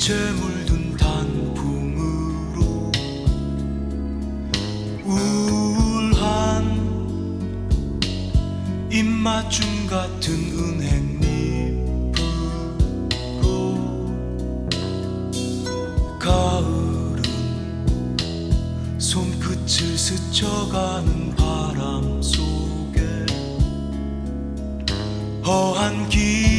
햇빛에 물든 단풍으로 우울한 입맞춤 같은 은행잎으로 가을은 손끝을 스쳐가는 바람 속에 허한 기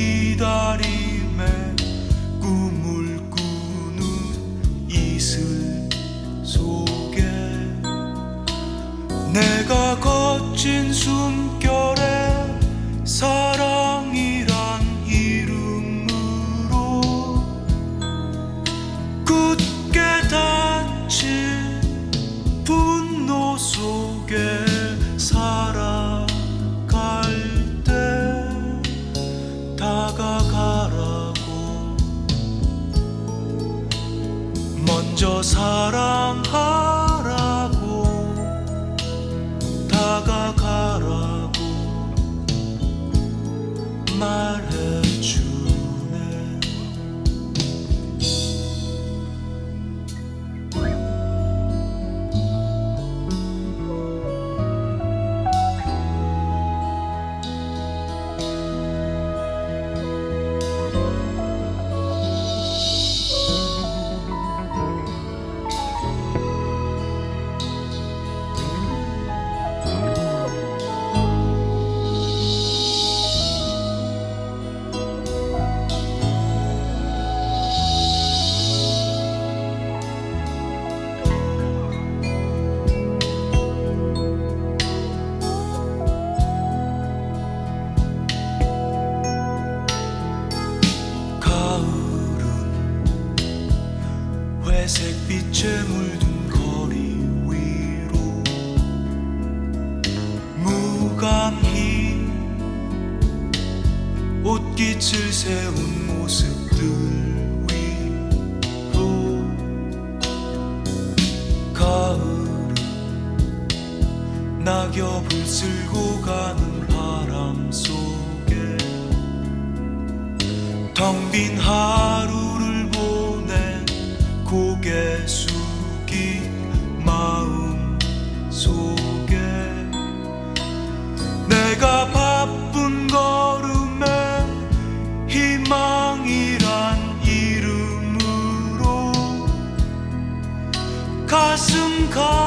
먼저 사랑 빛을 세운 모습들 위로 가을 낙엽을 쓸고 가는 바람 속에 텅 빈 하루를 보낸 고개 숙인 call.